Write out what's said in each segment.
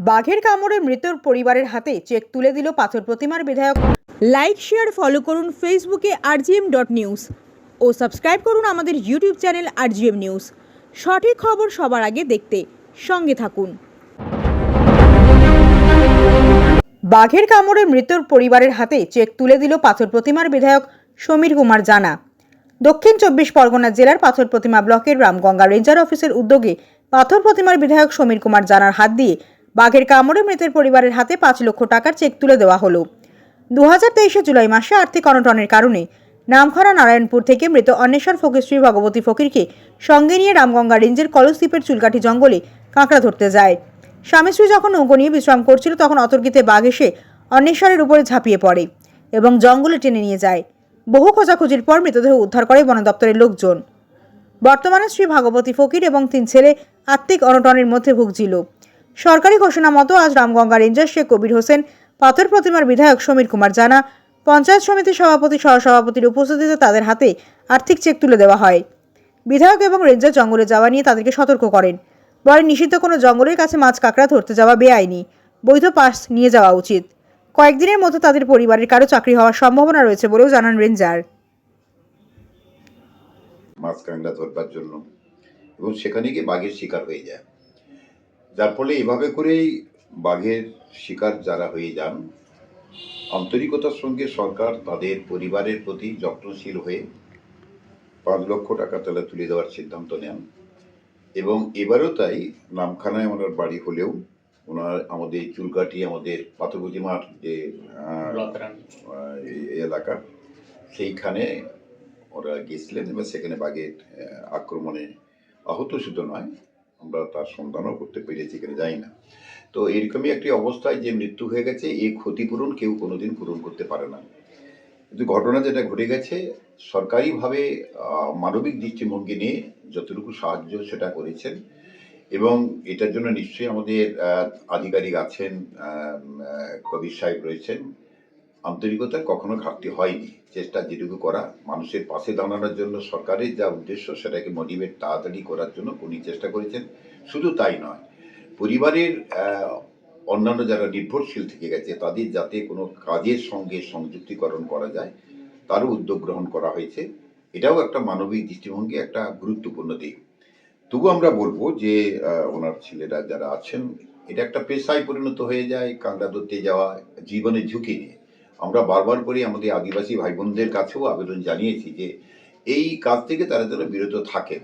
বাঘের কামড়ে মৃতর পরিবারের হাতে চেক তুলে দিল পাথর প্রতিমার বিধায়ক। লাইক শেয়ার ফলো করুন ফেসবুকে আরজিএম ডট নিউজ ও সাবস্ক্রাইব করুন আমাদের ইউটিউব চ্যানেল আরজিএম নিউজ সঠিক খবর সবার আগে দেখতে সঙ্গে থাকুন। বাঘের কামড়ে মৃতর পরিবারের হাতে চেক তুলে দিল পাথর প্রতিমার বিধায়ক সমীর কুমার জানা। দক্ষিণ চব্বিশ পরগনা জেলার পাথর প্রতিমা ব্লকের রামগঙ্গা রেঞ্জার অফিসের উদ্যোগে পাথর প্রতিমার বিধায়ক সমীর কুমার জানার হাত দিয়ে বাঘের কামড়ে মৃতের পরিবারের হাতে পাঁচ লক্ষ টাকার চেক তুলে দেওয়া হলো। দু হাজার তেইশে জুলাই মাসে আর্থিক অনটনের কারণে নামখানা নারায়ণপুর থেকে মৃত অন্বেষণ ফকিরশ্রী ভগবতী ফকিরকে সঙ্গে নিয়ে রামগঙ্গা রেঞ্জের কলসদ্বীপের চুলকাঠি জঙ্গলে কাঁকড়া ধরতে যায়। স্বামী যখন নৌকো নিয়ে বিশ্রাম করছিল, তখন অতর্কিতে বাঘ এসে অন্বেষণের উপরে ঝাঁপিয়ে পড়ে এবং জঙ্গলে টেনে নিয়ে যায়। বহু খোঁজাখুঁজির পর মৃতদেহ উদ্ধার করে বন দপ্তরের লোকজন। বর্তমানে শ্রী ভাগবতী ফকির এবং তিন ছেলে আত্মিক অনটনের মধ্যে ভুগছিল। সরকারি ঘোষণা মতো আজ রামগঙ্গা রেঞ্জার শেখ কবির হোসেন, পাথর প্রতিমার বিধায়ক সমীর কুমার জানা, পঞ্চায়েত সমিতির সভাপতি, সহসভাপতির উপস্থিতিতে তাদের হাতে আর্থিক চেক তুলে দেওয়া হয়। বিধায়ক এবং রেঞ্জার জঙ্গলে যাওয়া নিয়ে তাদেরকে সতর্ক করেন। বলেন নিষিদ্ধ কোনো জঙ্গলের কাছে মাছ কাঁকড়া ধরতে যাওয়া বেআইনি। বৈধ পাস নিয়ে যাওয়া উচিত। কয়েকদিনের মধ্যে তাদের পরিবারের কারও চাকরি হওয়ার সম্ভাবনা রয়েছে বলেও জানান রেঞ্জার। মাছ কাঁকড়া ধরবার জন্য। এবং সেখানে গিয়ে বাঘের শিকার হয়ে যায়। যার ফলে এভাবে করেই বাঘের শিকার যারা হয়ে যান আন্তরিকতার সঙ্গে সরকার তাদের পরিবারের প্রতি যত্নশীল হয়ে পাঁচ লক্ষ টাকা তারা তুলে দেওয়ার সিদ্ধান্ত নেন। এবং এবারও তাই নামখানায় ওনার বাড়ি হলেও ওনার আমাদের চুলকাঠি আমাদের পাথরপ্রতিমার যে এলাকা সেইখানে ওরা গিয়েছিলেন এবং সেখানে বাঘের আক্রমণে আহত শুধু নয় আমরা তার সন্ধানও করতে পেরেছি এখানে যাই না। তো এরকমই একটি অবস্থায় যে মৃত্যু হয়ে গেছে এই ক্ষতিপূরণ কেউ কোনোদিন পূরণ করতে পারে না। কিন্তু ঘটনা যেটা ঘটে গেছে, সরকারিভাবে মানবিক দৃষ্টিভঙ্গি নিয়ে যতটুকু সাহায্য সেটা করেছেন এবং এটার জন্য নিশ্চয়ই আমাদের আধিকারিক আছেন কবির সাহেব রয়েছেন। আন্তরিকতার কখনো ঘাটতি হয়নি। চেষ্টা যেটুকু করা, মানুষের পাশে দাঁড়ানোর জন্য সরকারের যা উদ্দেশ্য, সেটাকে মোটিভেট তাড়াতাড়ি করার জন্য উনি চেষ্টা করেছেন। শুধু তাই নয়, পরিবারের অন্যান্য যারা নির্ভরশীল থেকে গেছে, তাদের যাতে কোনো কাজের সঙ্গে সংযুক্তিকরণ করা যায়, তারও উদ্যোগ গ্রহণ করা হয়েছে। এটাও একটা মানবিক দৃষ্টিভঙ্গি, একটা গুরুত্বপূর্ণ দিক। তবু আমরা বলব যে ওনার ছেলেরা যারা আছেন, এটা একটা পেশায় পরিণত হয়ে যায়, কাঁকড়া ধরতে যাওয়া জীবনের ঝুঁকি নিয়ে। আমরা বারবার করে, আমাদের আদিবাসী ভাই বোনদের কাছেও আবেদন জানিয়েছি যে এই কাজ থেকে তারা যেন বিরত থাকেন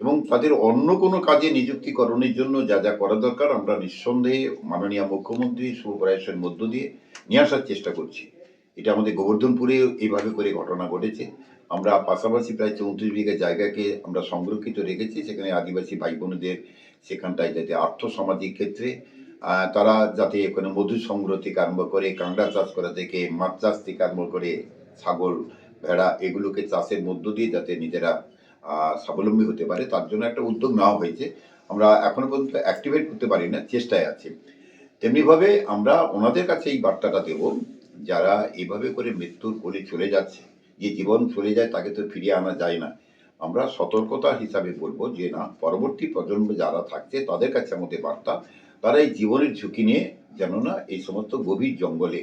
এবং তাদের অন্য কোনো কাজে নিযুক্তিকরণের জন্য যা যা করা দরকার আমরা নিঃসন্দেহে মাননীয় মুখ্যমন্ত্রী সুপ্রায়সের মধ্য দিয়ে নিয়ে আসার চেষ্টা করছি। এটা আমাদের গোবর্ধনপুরে এইভাবে করে ঘটনা ঘটেছে। আমরা পাশাপাশি প্রায় চৌত্রিশ বিঘা জায়গাকে আমরা সংরক্ষিত রেখেছি, সেখানে আদিবাসী ভাই বোনদের সেখানটায় যাতে আর্থ সামাজিক ক্ষেত্রে তারা যাতে ওখানে মধু সংগ্রহ থেকে আরম্ভ করে, কাঁকড়া চাষ করা থেকে মাছ চাষ থেকে আরম্ভ করে, ছাগল, ভেড়া এগুলোকে চাষের মধ্য দিয়ে যাতে নিজেরা স্বাবলম্বী হতে পারে, তার জন্য একটা উদ্যোগ নেওয়া হয়েছে। আমরা এখনও পর্যন্ত অ্যাক্টিভেট করতে পারি না, চেষ্টায় আছি। তেমনিভাবে আমরা ওনাদের কাছে এই বার্তাটা দেব, যারা এভাবে করে মৃত্যুর কোলে চলে যাচ্ছে, যে জীবন চলে যায় তাকে তো ফিরিয়ে আনা যায় না। আমরা সতর্কতা হিসাবে বলব যে না, পরবর্তী প্রজন্ম যারা থাকছে তাদের কাছে আমাদের বার্তা তারা এই জীবনের ঝুঁকি নিয়ে যেন না এই সমস্ত গভীর জঙ্গলে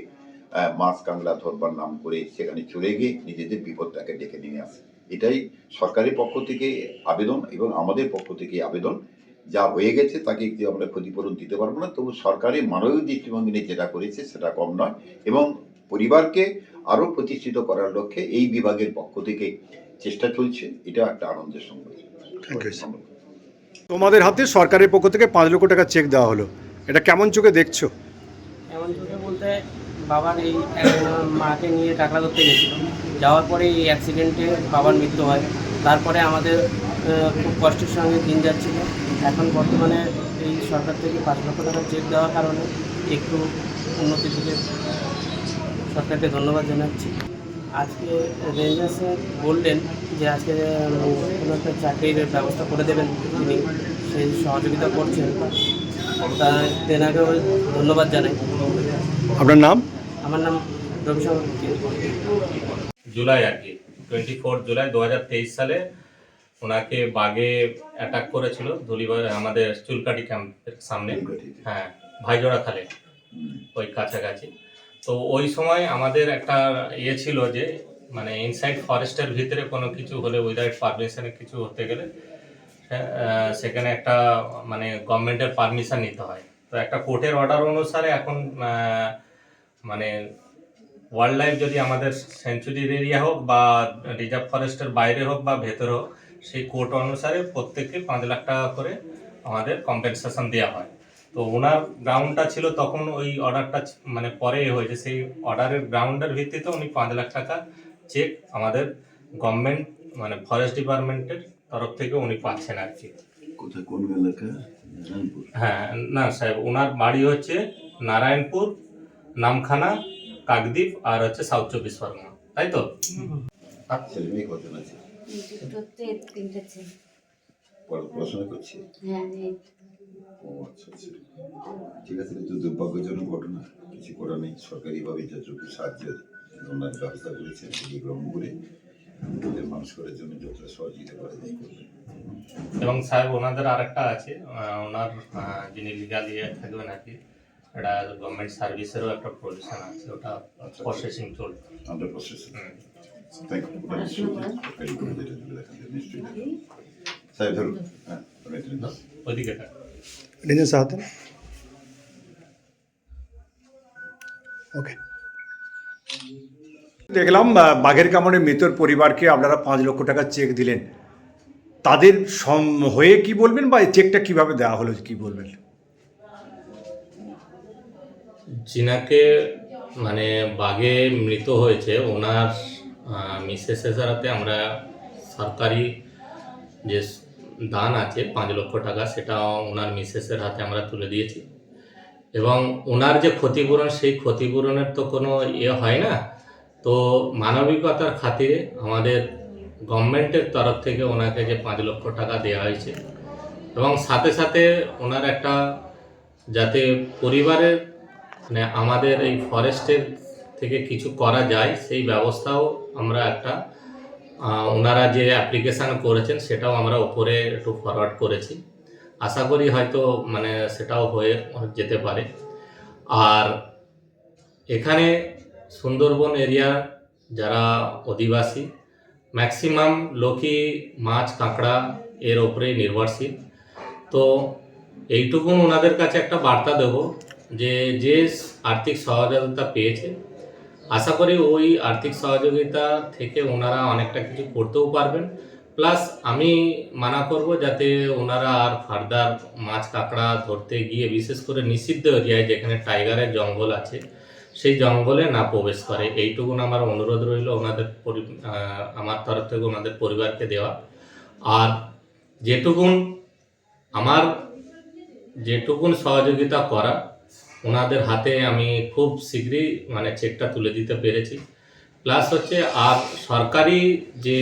মাছ কাঁকড়া ধরবার নাম করে সেখানে চলে গিয়ে নিজেদের বিপদটাকে ডেকে নিয়ে আসে। এটাই সরকারের পক্ষ থেকে আবেদন এবং আমাদের পক্ষ থেকে আবেদন। যা হয়ে গেছে তাকে একটু আমরা ক্ষতিপূরণ দিতে পারব না। তবু সরকারের মানবিক দৃষ্টিভঙ্গি নিয়ে যেটা করেছে সেটা কম নয় এবং পরিবারকে আরও প্রতিষ্ঠিত করার লক্ষ্যে এই বিভাগের পক্ষ থেকে চেষ্টা চলছে। এটা একটা আনন্দের সঙ্গে. তোমাদের হাতে সরকারের পক্ষ থেকে পাঁচ লক্ষ টাকা চেক দেওয়া হলো। এটা কেমন চোখে দেখছ? এমন চোখে বলতে বাবার এই মাকে নিয়ে টাকা ধরতে গেছিল। যাওয়ার পরে এই অ্যাক্সিডেন্টে বাবার মৃত্যু হয়। তারপরে আমাদের খুব কষ্টের সঙ্গে দিন যাচ্ছিল। এখন বর্তমানে এই সরকার থেকে পাঁচ লক্ষ টাকা চেক দেওয়ার কারণে একটু উন্নতির দিকে সরকারকে ধন্যবাদ জানাচ্ছি। আজকে রেঞ্জার স্যার বললেন যে আজকে কোনো একটা চাকরির ব্যবস্থা করে দেবেন তিনি সেই সহযোগিতা করছেন। তা তেনাকেও ধন্যবাদ জানাই। আপনার নাম? আমার নাম রবিশঙ্কর জুলাই আর কি টোয়েন্টি ফোর জুলাই দু হাজার তেইশ সালে ওনাকে বাঘে অ্যাটাক করেছিল ধুলিবাড়ি আমাদের চুলকাটি ক্যাম্পের সামনে। হ্যাঁ ভাইজোড়া খালে ওই কাছাকাছি। তো ওই সময় আমাদের একটা ইয়ে ছিল যে মানে ইনসাইড ফরেস্টের ভিতরে কোনো কিছু হলে উইদাউট পারমিশনে কিছু হতে গেলে সেখানে একটা মানে গভর্নমেন্টের পারমিশন নিতে হয়। তো একটা কোর্টের অর্ডার অনুসারে এখন মানে ওয়াইল্ড লাইফ যদি আমাদের সেঞ্চুরির এরিয়া হোক বা রিজার্ভ ফরেস্টের বাইরে হোক বা ভেতরে হোক, সেই কোর্ট অনুসারে প্রত্যেককে পাঁচ লাখ টাকা করে আমাদের কম্পেনসেশন দেওয়া হয়। তো ওনার গ্রাউন্ডটা ছিল তখন ওই অর্ডারটা মানে পরে এ হয়েছে। সেই অর্ডারের গ্রাউন্ডের ভিত্তিতে উনি পাঁচ লাখ টাকা চেক আমাদের গভর্নমেন্ট মানে ফরেস্ট ডিপার্টমেন্টের তরফ থেকে উনি পাচ্ছেন আর কি। কোথায় কোন এলাকা হ্যাঁ না সাহেব ওনার বাড়ি হচ্ছে নারায়ণপুর নামখানা কাকদ্বীপ আর হচ্ছে সাউথ চব্বিশ পরগনা। তাই তো? পড়াশোনা করছে? হ্যাঁ ও আচ্ছা আচ্ছা। ঠিক আছে এটা তো দুর্ভাগ্যজনক ঘটনা। কিছু করার নেই। সরকারিভাবে যতটুকু সাহায্য ওনার ব্যবস্থা করেছেন সেটি গ্রহণ করে ওদের মানুষ করার জন্য যতটা সহযোগিতা করা যায় করবেন এবং সাহেব ওনাদের আরেকটা আছে। ওনার যিনি লিগাল ইয়ে থাকবেন আর কি এটা গভর্নমেন্ট সার্ভিসেরও একটা প্রভিশন আছে। ওটা প্রসেসিং আন্ডার। থ্যাংক ইউ তুলে দেখান যায়, নিশ্চয়ই দেখান। ধরুন। হ্যাঁ ওইদিকে। রেঞ্জার সাহাতে ওকে দেখলাম বাঘের কামড়ে মৃতর পরিবারকে আপনারা পাঁচ লক্ষ টাকা চেক দিলেন। তাদের সম- হয়ে কি বলবেন বা এই চেকটা কীভাবে দেওয়া হলো কি বলবেন? যিনাকে মানে বাঘে মৃত হয়েছে ওনার মিসেসের সাথে আমরা সরকারি যে দান আছে, পাঁচ লক্ষ টাকা, সেটা ওনার মিসেসের হাতে আমরা তুলে দিয়েছি। এবং ওনার যে ক্ষতিপূরণ, সেই ক্ষতিপূরণের তো কোনো ইয়ে হয় না। তো মানবিকতার খাতিরে আমাদের গভর্নমেন্টের তরফ থেকে ওনাকে যে পাঁচ লক্ষ টাকা দেওয়া হয়েছে এবং সাথে সাথে ওনার একটা যাতে পরিবারের মানে আমাদের এই ফরেস্টের থেকে কিছু করা যায়, সেই ব্যবস্থাও আমরা একটা ওনারা যে অ্যাপ্লিকেশান করেছেন, সেটাও আমরা ওপরে একটু ফরওয়ার্ড করেছি। আশা করি হয়তো মানে সেটাও হয়ে যেতে পারে। আর এখানে সুন্দরবন এরিয়া যারা অধিবাসী ম্যাক্সিমাম লোকই মাছ, কাঁকড়া এর ওপরেই নির্ভরশীল। তো এইটুকুন ওনাদের কাছে একটা বার্তা দেব যে যে আর্থিক সহযোগিতা পেয়েছে আশা করি ওই আর্থিক সহযোগিতা থেকে ওনারা অনেকটা কিছু করতেও পারবেন। প্লাস আমি মানা করব যাতে ওনারা আর ফার্দার মাছ কাঁকড়া ধরতে গিয়ে বিশেষ করে নিষিদ্ধ এরিয়ায় যেখানে টাইগারের জঙ্গল আছে, সেই জঙ্গলে না প্রবেশ করে। এইটুকুন আমার অনুরোধ রইল ওনাদের আমার তরফ থেকে ওনাদের পরিবারকে দেওয়া। আর যেটুকুন আমার, যেটুকুন সহযোগিতা করা ওনাদের হাতে আমি খুব শীঘ্রই মানে চেকটা তুলে দিতে পেরেছি। প্লাস হচ্ছে আর সরকারি যে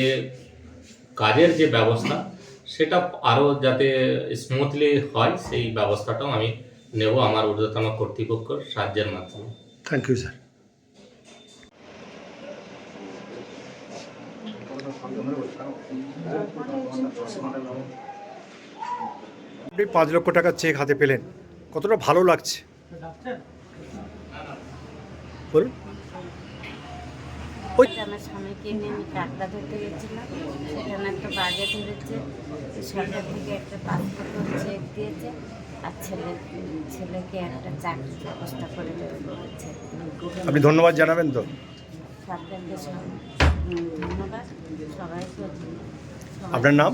কাজের যে ব্যবস্থা সেটা আরও যাতে স্মুথলি হয় সেই ব্যবস্থাটাও আমি নেব আমার ঊর্ধ্বতন কর্তৃপক্ষের সাহায্যের মাধ্যমে। থ্যাংক ইউ স্যার আপনি পাঁচ লক্ষ টাকার চেক হাতে পেলেন। কতটা ভালো লাগছে? বলুন। ওই আমার স্বামীকে নিয়ে আমি ধরতে গেছিলাম। সেখানে একটা বাজে ধরেছে। তো সরকার থেকে একটা পাসপোর্ট চেক দিয়েছে। আর ছেলে ছেলেকে একটা চাকরির ব্যবস্থা করে দেবে বলেছে। আপনি ধন্যবাদ জানাবেন তো। সরকারকে ধন্যবাদ। সবাইকে আপনার নাম?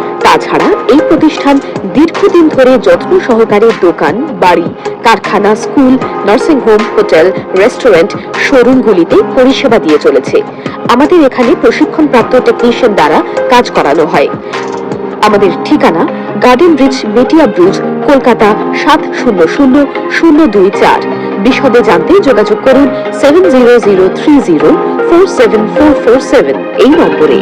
তাছাড়া এই প্রতিষ্ঠান দীর্ঘদিন ধরে যত্ন সহকারে দোকান, বাড়ি, কারখানা, school, nursing home, hotel, restaurant, শোরুমগুলিতে পরিষেবা দিয়ে চলেছে। আমাদের এখানে প্রশিক্ষণপ্রাপ্ত টেকনিশিয়ান দ্বারা কাজ করানো হয়। আমাদের ঠিকানা garden bridge Metia bridge, Kolkata সাত শূন্য শূন্য শূন্য দুই চার। বিশদে জানতে যোগাযোগ করুন seven zero zero three zero four seven four four seven এই নম্বরে।